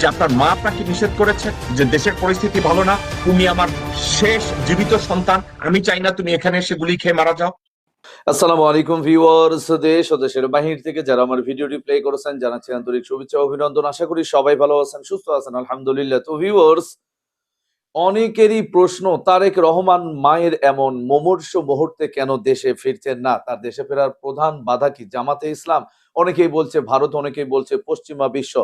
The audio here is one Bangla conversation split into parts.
যে আপনার মা আপনাকে নিষেধ করেছে যে দেশের পরিস্থিতি ভালো না, তুমি আমার শেষ জীবিত সন্তান, আমি চাই না তুমি এখানে এসে গুলি খেয়ে মারা যাও। আসসালামু আলাইকুম ভিউয়ার্স, দেশ ও দেশের বাহির থেকে যারা আমার ভিডিওটি প্লে করেছেন, জানাচ্ছি আন্তরিক শুভেচ্ছা অভিনন্দন। আশা করি সবাই ভালো আছেন, সুস্থ আছেন, আলহামদুলিল্লাহ। তো ভিউয়ার্স, অনেকেরই প্রশ্ন, তারেক রহমান মায়ের এমন মুমূর্ষ মুহূর্তে কেন দেশে ফিরছেন না? তার দেশে ফেরার প্রধান বাধা কি জামাতে ইসলাম? অনেকেই বলছে ভারত, অনেকেই বলছে পশ্চিমা বিশ্ব।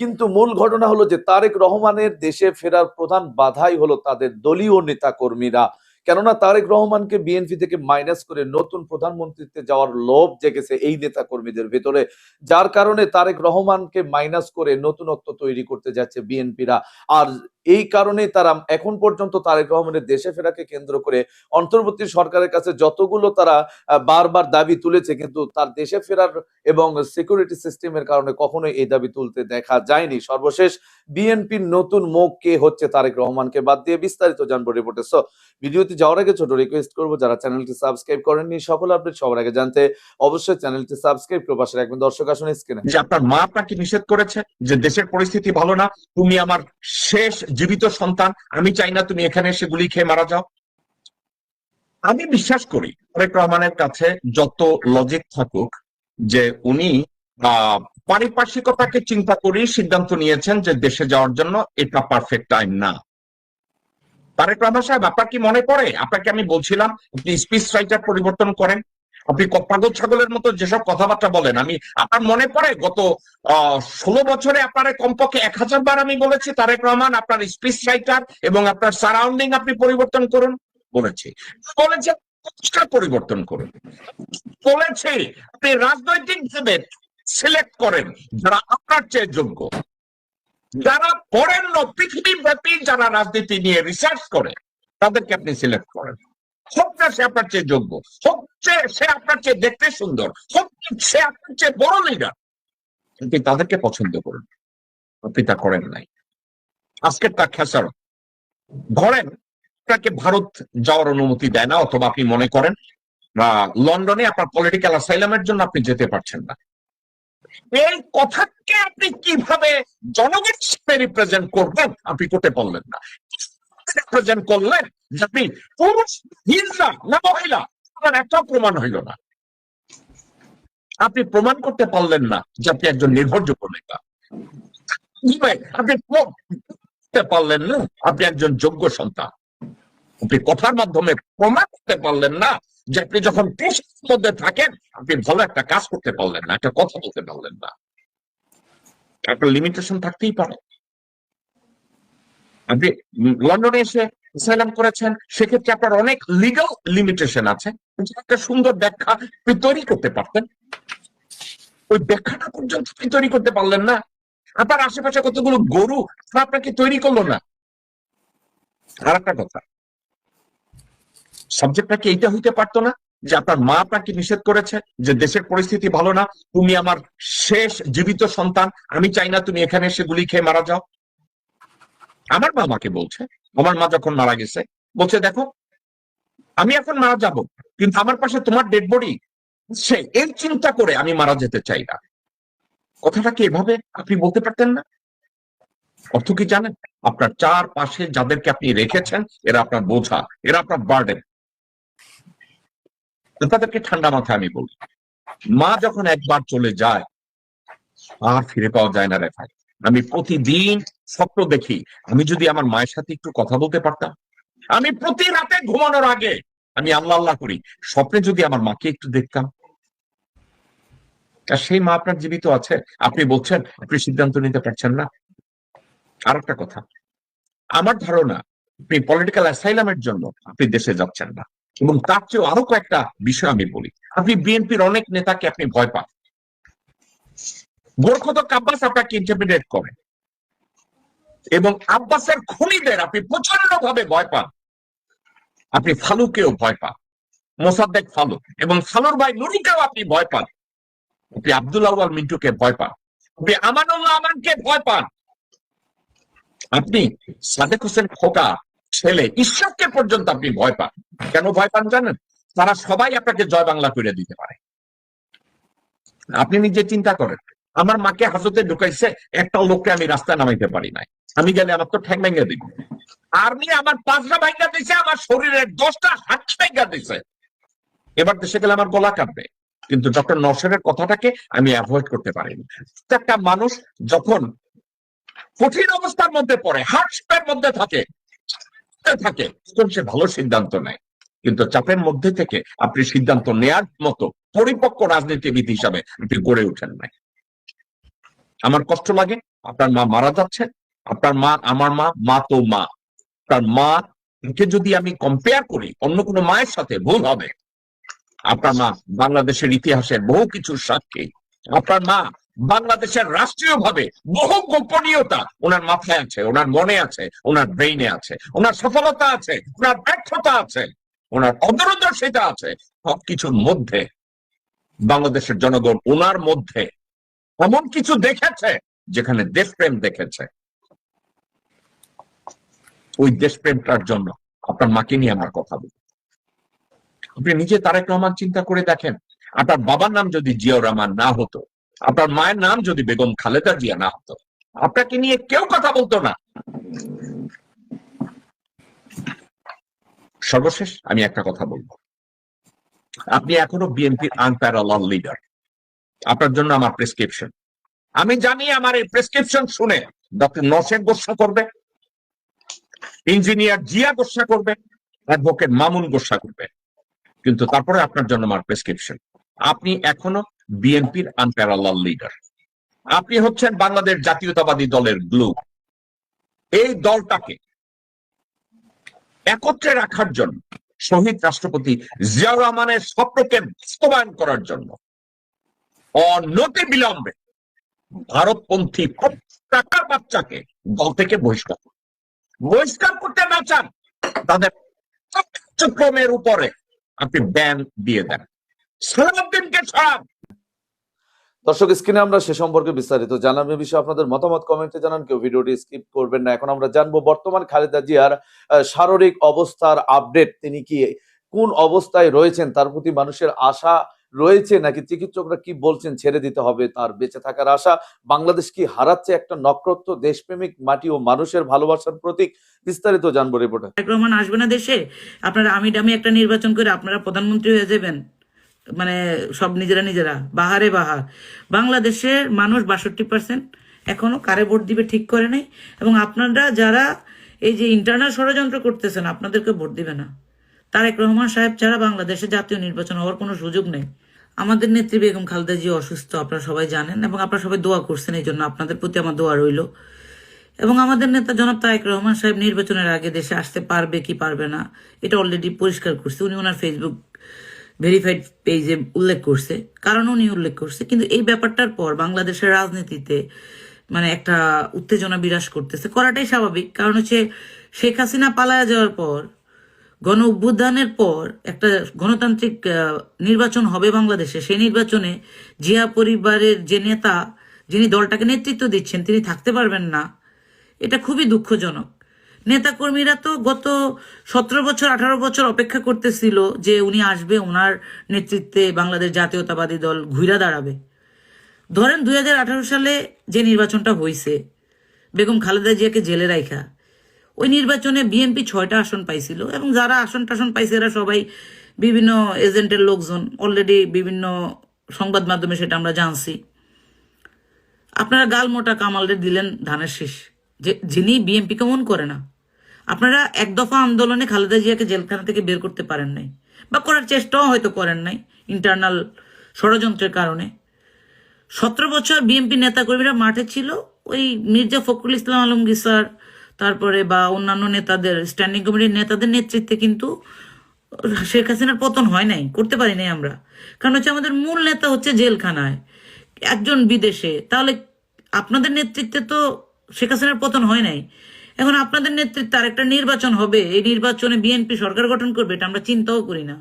কিন্তু মূল ঘটনা হলো যে তারেক রহমানের দেশে ফেরার প্রধান বাধাই হলো তাদের দলীয় নেতা কর্মীরা কেননা তারেক রহমানকে বিএনপি থেকে মাইনাস করে নতুন প্রধানমন্ত্রীতে যাওয়ার লোভ জেগেছে এই নেতা কর্মীদের ভেতরে, যার কারণে তারেক রহমানকে মাইনাস করে নতুনত্ব তৈরি করতে যাচ্ছে বিএনপিরা আর এই কারণে তারা এখন পর্যন্ত তারেক রহমানের দেশে ফেরাকে কেন্দ্র করে অন্তর্বর্তী সরকারের কাছে যতগুলো তারা বারবার দাবি তুলেছে, কিন্তু তার দেশে ফেরার এবং সিকিউরিটি সিস্টেমের কারণে কখনোই এই দাবি তুলতে দেখা যায়নি। সর্বশেষ বিএনপির নতুন মুখ কে হচ্ছে তারেক রহমানকে? বাদ দিয়ে বিস্তারিত জানব রিপোর্টে সো ভিডিওতে যাওয়ার আগে ছোট রিকোয়েস্ট করব, যারা চ্যানেলটি সাবস্ক্রাইব করেননি, সকল আপডেট সবার আগে জানতে অবশ্যই চ্যানেলটি সাবস্ক্রাইব করে পাশে রাখবেন। দর্শক, আসুন স্ক্রিনে যে আপনার মা আপনাকে নিষেধ করেছে? যে দেশের পরিস্থিতি ভালো না, তুমি আমার শেষ জীবিত সন্তান, আমি চাই না তুমি এখানে এসে গুলি খেয়ে মারা যাও। আমি বিশ্বাস করি তারেক রহমানের কাছে যত লজিক থাকুক, যে উনি পারিপার্শ্বিকতাকে চিন্তা করেই সিদ্ধান্ত নিয়েছেন যে দেশে যাওয়ার জন্য এটা পারফেক্ট টাইম না। তারেক রহমান সাহেব, আপনার কি মনে পড়ে? আপনাকে আমি বলছিলাম, আপনি স্পিচ রাইটার পরিবর্তন করেন, আপনি পাগল ছাগলের মতো যেসব কথাবার্তা বলেন, আমি, আপনার মনে পড়ে? গত ষোলো বছরে আপনার কমপক্ষে এক হাজার বার আমি বলেছি, তারেক রহমান আপনার স্পিচ রাইটার এবং আপনার সারাউন্ডিং আপনি পরিবর্তন করুন, বলেছি। বলেছে পরিবর্তন করুন। বলেছে, আপনি রাজনৈতিক ভাবে সিলেক্ট করেন, যারা আপনার চেয়ে যোগ্য। যারা বরেণ্য পৃথিবী ব্যাপী যারা রাজনীতি নিয়ে রিসার্চ করে, তাদেরকে আপনি সিলেক্ট করেন। হোক না সে আপনার চেয়ে যোগ্য হোক সে- আপনার চেয়ে দেখতে সুন্দর হোক সে আপনার চেয়ে বড় লিডার আপনি তাদেরকে পছন্দ করুন, আপনি তা করেন নাই। আজকের তা খেসারত। ধরেন, আপনাকে ভারত যাওয়ার অনুমতি দেয় না, অথবা আপনি মনে করেন লন্ডনে আপনার পলিটিক্যাল অ্যাসাইলামের জন্য আপনি যেতে পারছেন না। এই কথাকে আপনি কীভাবে জনগণ সাথে রিপ্রেজেন্ট করবেন, আপনি করতে পারলেন না। রিপ্রেজেন্ট করলেন যে আপনি পুরুষ হিজড়া না মহিলা আপনার একটাও প্রমাণ হইল না। আপনি প্রমাণ করতে পারলেন না যে আপনি একজন নির্ভরযোগ্য নেতা। আপনি প্র- পারলেন না, আপনি একজন যোগ্য সন্তান। আপনি কথার মাধ্যমে প্রমাণ করতে পারলেন না যে আপনি যখন পেশার মধ্যে থাকেন, আপনি ভালো একটা কাজ করতে পারলেন না, একটা কথা বলতে পারলেন না। একটা লিমিটেশন থাকতেই পারে। আপনি লন্ডনে এসে অ্যাসাইলাম করেছেন, সেক্ষেত্রে আপনার অনেক লিগাল লিমিটেশন আছে। একটা সুন্দর ব্যাখ্যা আপনি তৈরি করতে পারতেন। ওই ব্যাখ্যাটা পর্যন্ত আপনি তৈরি করতে পারলেন না। আপনার আশেপাশে কতগুলো গরু, আপনাকে তৈরি করল না। আর একটা কথা সাবজেক্টটা কি এইটা হইতে পারতো না যে আপনার মা আপনাকে নিষেধ করেছে যে দেশের পরিস্থিতি ভালো না, তুমি আমার শেষ জীবিত সন্তান, আমি চাই না তুমি এখানে এসে গুলি খেয়ে মারা যাও। আমার মা আমাকে বলছে, আমার মা যখন মারা গেছে, বলছে, দেখো, আমি এখন মারা যাব, কিন্তু আমার পাশে তোমার ডেড বডি সে এই চিন্তা করে আমি মারা যেতে চাই না। কথাটা কি এভাবে আপনি বলতে পারতেন না? অর্থ কি জানেন? আপনার চার পাশে যাদেরকে আপনি রেখেছেন, এরা আপনার বোঝা, এরা আপনার বার্ডেন তাদেরকে ঠান্ডা মাথায় আমি বলি। মা যখন একবার চলে যায়, আর ফিরে পাওয়া যায় না রে ভাই। আমি প্রতিদিন স্বপ্ন দেখি, আমি যদি আমার মায়ের সাথে একটু কথা বলতে পারতাম, আমি প্রতি রাতে ঘুমানোর আগে আমি আল্লাহ আল্লাহ করি, স্বপ্নে যদি আমার মাকে একটু দেখতাম। আর সেই মা আপনার জীবিত আছে? আপনি বলছেন, আপনি সিদ্ধান্ত নিতে পারছেন না। আর একটা কথা, আমার ধারণা, আপনি পলিটিক্যাল অ্যাসাইলামের জন্য আপনি দেশে যাচ্ছেন না। এবং তার চেয়েও আরও কয়েকটা বিষয় আমি বলি। আপনি বিএনপির অনেক নেতাকে আপনি ভয় পান। গোরখত আব্বাস আপনাকে ইন্টারমিডিয়েট করে। এবং আব্বাসের খুনিদের আপনি প্রচণ্ড ভাবে ভয় পান। আপনি ফালুকেও ভয় পান। মোসাদ্দেক ফালু এবং ফালুর ভাই নুরুকেও আপনি ভয় পান। আপনি আব্দুল মিন্টুকে ভয় পান। আপনি আমানুল্লাহ আমানকে ভয় পান। আপনি সাদেক হোসেন খোকা ছেলে ঈশ্বরকে পর্যন্ত আপনি ভয় পান। কেন ভয় পান জানেন? তারা সবাই আপনাকে জয় বাংলা করে দিতে পারে। আপনি নিজে চিন্তা করেন, আমার মাকে হাজতে ঢুকাইছে, একটা লোককে আমি রাস্তায় নামাইতে পারি নাই। আমি গেলে আমার তো ঠ্যাং ভেঙে দিব। আর্মি আমার পাঁচটা ভাঙ্গা দিছে, আমার শরীরের দশটা হাত ভাঙ্গা দিছে। এবার দেশে গেলে আমার গলা কাটবে কিন্তু ডক্টর নরসেরের কথাটাকে আমি অ্যাভয়েড করতে পারিনি। একটা মানুষ যখন কঠিন অবস্থার মধ্যে পড়ে হার্টস্পের মধ্যে থাকে থাকে, তখন সে ভালো সিদ্ধান্ত নেয়। কিন্তু চাপের মধ্যে থেকে আপনি সিদ্ধান্ত নেয়ার মতো পরিপক্ক রাজনীতিবিদ হিসাবে আপনি গড়ে ওঠেন নাই। আমার কষ্ট লাগে, আপনার মা মারা যাচ্ছে আপনার মা, আমার মা মা তো মা। তার মা কে যদি আমি কম্পেয়ার করি, অন্য কোনো মায়ের সাথে ভুল হবে। আপনার মা বাংলাদেশের ইতিহাসের বহু কিছুর সাক্ষী। আপনার মা বাংলাদেশের রাষ্ট্রীয় ভাবে বহু গোপনীয়তা ওনার মাথায় আছে, ওনার মনে আছে, ওনার ব্রেইনে আছে, ওনার সফলতা আছে, ওনার ব্যর্থতা আছে। ওনার অদূরদর্শিতা আছে সবকিছুর মধ্যে। বাংলাদেশের জনগণ ওনার মধ্যে। এমন কিছু দেখেছে যেখানে দেশপ্রেম দেখেছে। ওই দেশপ্রেমটার জন্য আপনার মাকে নিয়ে আমার কথা বলি আপনি নিজে তারেক রহমান চিন্তা করে দেখেন। আপনার বাবার নাম যদি জিয়াউর রহমান না হতো আপনার মায়ের নাম যদি বেগম খালেদা জিয়া না হতো, আপনাকে নিয়ে কেউ কথা বলতো না। সর্বশেষ আমি একটা কথা বলব। আপনি এখনও বিএনপির আনপ্যারালাল লিডার আপনার জন্য আমার প্রেসক্রিপশন আমি জানি আমার এই প্রেসক্রিপশন শুনে ডক্টর নসেন গোসা করবে ইঞ্জিনিয়ার জিয়া গোসা করবে অ্যাডভোকেট মামুন গোসা করবে। কিন্তু তারপরে আপনার জন্য আমার প্রেসক্রিপশন আপনি এখনও বিএনপির আনপ্যারালাল লিডার আপনি হচ্ছেন বাংলাদেশ জাতীয়তাবাদী দলের গ্লু এই দলটাকে একত্রে রাখার জন্য, শহীদ রাষ্ট্রপতি জিয়াউর রহমানের স্বপ্নকে বাস্তবায়ন করার জন্য। অনতি বিলম্বে ভারতপন্থী টাকার বাচ্চাকে দল থেকে বহিষ্কার বহিষ্কার করতে না চান, তাদের কার্যক্রমের উপরে আপনি ব্যান দিয়ে দেন। সালাউদ্দিনকে সরান দর্শক স্ক্রিনে আমরা সে সম্পর্কে বিস্তারিত জানার বিষয়ে আপনাদের মতামত কমেন্টে জানান। কেউ ভিডিওটি স্কিপ করবেন না। এখন আমরা জানব, বর্তমান খালেদা জিয়ার শারীরিক অবস্থার আপডেট তিনি কি, কোন অবস্থায় রয়েছেন? তার প্রতি মানুষের আশা রয়েছে নাকি চিকিৎসকরা কি বলছেন ছেড়ে দিতে হবে তার বেঁচে থাকার আশা? বাংলাদেশ কি হারাচ্ছে একটা নক্ষত্র, দেশপ্রেমিক মাটি ও মানুষের ভালোবাসার প্রতীক? বিস্তারিত জানব রিপোর্টে তারেক রহমান আসবে না দেশে? আপনারা আমি ডামি একটা নির্বাচন করে আপনারা প্রধানমন্ত্রী হয়ে যাবেন। মানে সব নিজেরা নিজেরা, বাহারে বাহার। বাংলাদেশের মানুষ বাষট্টি পার্সেন্ট এখনও কারে ভোট দিবে ঠিক করে নাই। এবং আপনারা যারা এই যে ইন্টারনাল ষড়যন্ত্র করতেছেন, আপনাদেরকে ভোট দিবে না। তারেক রহমান সাহেব ছাড়া বাংলাদেশে জাতীয় নির্বাচন হওয়ার কোনো সুযোগ নেই। আমাদের নেত্রী বেগম খালেদা জি অসুস্থ, আপনারা সবাই জানেন, এবং আপনারা সবাই দোয়া করছেন এই জন্য আপনাদের প্রতি আমার দোয়া রইল। এবং আমাদের নেতা জনাব তারেক রহমান সাহেব নির্বাচনের আগে দেশে আসতে পারবে কি পারবে না, এটা অলরেডি পরিষ্কার করছে। উনি ওনার ফেসবুক ভেরিফাইড পেজে উল্লেখ করছে, কারণ উনি উল্লেখ করছে, কিন্তু এই ব্যাপারটার পর বাংলাদেশের রাজনীতিতে মানে একটা উত্তেজনা বিরাজ করতেছে, করাটাই স্বাভাবিক। কারণ হচ্ছে শেখ হাসিনা পালায়া যাওয়ার পর, গণ অভ্যুত্থানের পর একটা গণতান্ত্রিক নির্বাচন হবে বাংলাদেশে। সেই নির্বাচনে জিয়া পরিবারের যে নেতা, যিনি দলটাকে নেতৃত্ব দিচ্ছেন, তিনি থাকতে পারবেন না। এটা খুবই দুঃখজনক। নেতাকর্মীরা তো গত সতেরো বছর, আঠারো বছর অপেক্ষা করতেছিল যে উনি আসবে ওনার নেতৃত্বে বাংলাদেশ জাতীয়তাবাদী দল ঘুরা দাঁড়াবে। ধরেন দুই হাজার আঠারো সালে যে নির্বাচনটা হয়েছে বেগম খালেদা জিয়াকে জেলে রাখা ওই নির্বাচনে বিএনপি ছয়টা আসন পাইছিল এবং যারা আসন টাসন পাইছে এরা সবাই বিভিন্ন এজেন্টের লোকজন অলরেডি বিভিন্ন সংবাদ মাধ্যমে সেটা আমরা জানছি। আপনারা গাল মোটা কামালদের দিলেন ধানের শীষ, যে যিনি বিএনপি কেমন করে না। আপনারা এক দফা আন্দোলনে খালেদা জিয়াকে জেলখানা থেকে বের করতে পারেন নাই, বা করার চেষ্টাও হয়তো করেন নাই ইন্টারনাল ষড়যন্ত্রের কারণে। সতেরো বছর বিএনপি নেতাকর্মীরা মাঠে ছিল, ওই মির্জা ফখরুল ইসলাম আলমগীর স্যার, তারপরে বা অন্যান্য নেতাদের স্ট্যান্ডিং কমিটির নেতাদের নেতৃত্বে কিন্তু শেখ হাসিনার পতন হয় নাই, করতে পারি নাই আমরা। কারণ হচ্ছে আমাদের মূল নেতা হচ্ছে জেলখানায়, একজন বিদেশে। তাহলে আপনাদের নেতৃত্বে তো শেখ হাসিনার পতন হয় নাই। এখন আপনাদের নেতৃত্বে আরেকটা নির্বাচন হবে। এই নির্বাচনে বিএনপি সরকার গঠন করবে, এটা আমরা চিন্তাও করি না।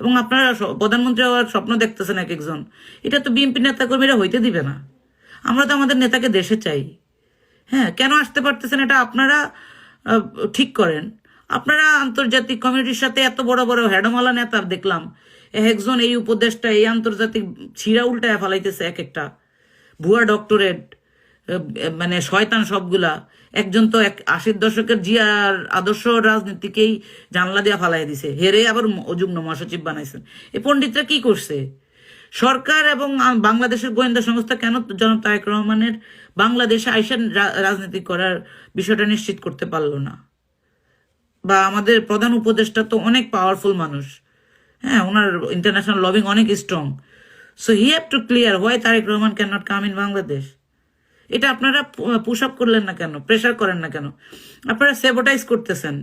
এবং আপনারা প্রধানমন্ত্রী হওয়ার স্বপ্ন দেখতেছেন এক একজন। এটা তো বিএনপি নেতাকর্মীরা হইতে দিবে না। আমরা তো আমাদের নেতাকে দেশে চাই। হ্যাঁ কেন আসতে পারতেছেন এটা আপনারা ঠিক করেন। আপনারা আন্তর্জাতিক কমিউনিটির সাথে এত বড় বড় হেডমালা নেতা দেখলাম। একজন এই উপদেশটা এই আন্তর্জাতিক ছিঁড়া উল্টায় ফেলাইতেছে এক একটা। ভুয়া ডক্টরেট মানে শয়তান সবগুলা। একজন তো এক আশির দশকের জিয়ার আদর্শ রাজনীতিকেই জানলা দিয়া ফালাই দিছে। হেরে আবার যুগ্ম মহাসচিব বানাইছেন। এই পণ্ডিতরা কি করছে? সরকার এবং বাংলাদেশের গোয়েন্দা সংস্থা কেন জনাব তারেক রহমানের বাংলাদেশে আইসার রাজনীতি করার বিষয়টা নিশ্চিত করতে পারল না? বা আমাদের প্রধান উপদেষ্টা তো অনেক পাওয়ারফুল মানুষ। হ্যাঁ ওনার ইন্টারন্যাশনাল লবিং অনেক strong so he have to clear why Tarique Rahman can not come in Bangladesh এটা আপনারা পুশ আপ করলেন না কেন? প্রেশার করেন না কেন? আপনারা সেবোটাইজ করতেছেন।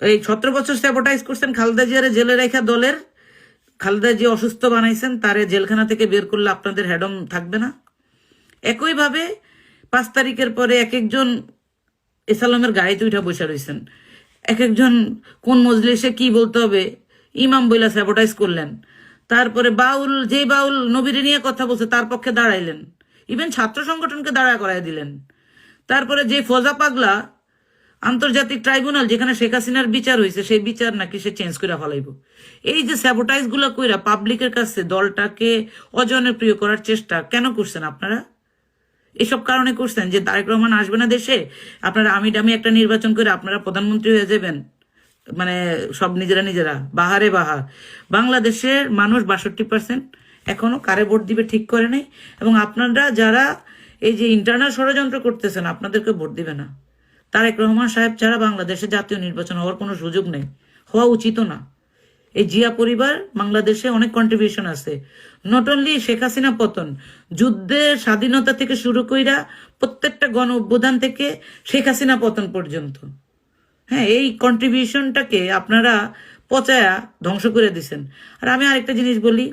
এই সতেরো বছর সেবোটাইজ করছেন খালেদা জিয়ারে জেলে রেখা দলের। খালেদা জিয়া অসুস্থ বানাইছেন, তারে জেলখানা থেকে বের করলে আপনাদের হ্যাডম থাকবে না। একইভাবে পাঁচ তারিখের পরে এক একজন এসালামের গাড়িতে উঠা বসে রয়েছেন এক একজন কোন মজলিসে কি বলতে হবে? ইমাম বইলা স্যাবোটাইজ করলেন। তারপরে বাউল যে বাউল নবীরে নিয়ে কথা বলছে, তার পক্ষে দাঁড়াইলেন। ইভেন ছাত্র সংগঠনকে দাঁড়া করাই দিলেন। তারপরে যে ফজা পাগলা আন্তর্জাতিক ট্রাইব্যুনাল যেখানে শেখ হাসিনার বিচার হয়েছে, সেই বিচার নাকি সে চেঞ্জ করে ফলাইব। এই যে স্যাবোটাইজগুলা কইরা পাবলিকের কাছে দলটাকে অজনপ্রিয় করার চেষ্টা কেন করছেন আপনারা? এসব কারণে করছেন যে তারেক রহমান আসবে না দেশে? আপনারা আমি ডামি একটা নির্বাচন করে আপনারা প্রধানমন্ত্রী হয়ে যাবেন? মানে সব নিজেরা নিজেরা। বাহারে বাহার। বাংলাদেশের মানুষ বাষট্টি পার্সেন্ট এখনও কারে ভোট দিবে ঠিক করে নেই। এবং আপনারা যারা এই যে ইন্টারনাল ষড়যন্ত্র করতেছেন, আপনাদেরকে ভোট দিবে না। তারেক রহমান সাহেব ছাড়া বাংলাদেশে জাতীয় নির্বাচন হওয়ার কোনো সুযোগ নেই। হওয়া উচিত না। এই জিয়া পরিবার বাংলাদেশে অনেক কন্ট্রিবিউশন আছে। নট অনলি শেখ হাসিনা পতন যুদ্ধের স্বাধীনতা থেকে শুরু কইরা প্রত্যেকটা গণ অভ্যুত্থান থেকে শেখ হাসিনা পতন পর্যন্ত। হ্যাঁ এই কন্ট্রিবিউশনটাকে আপনারা পচায়া ধ্বংস করে দিছেন। আর আমি আরেকটা জিনিস বলি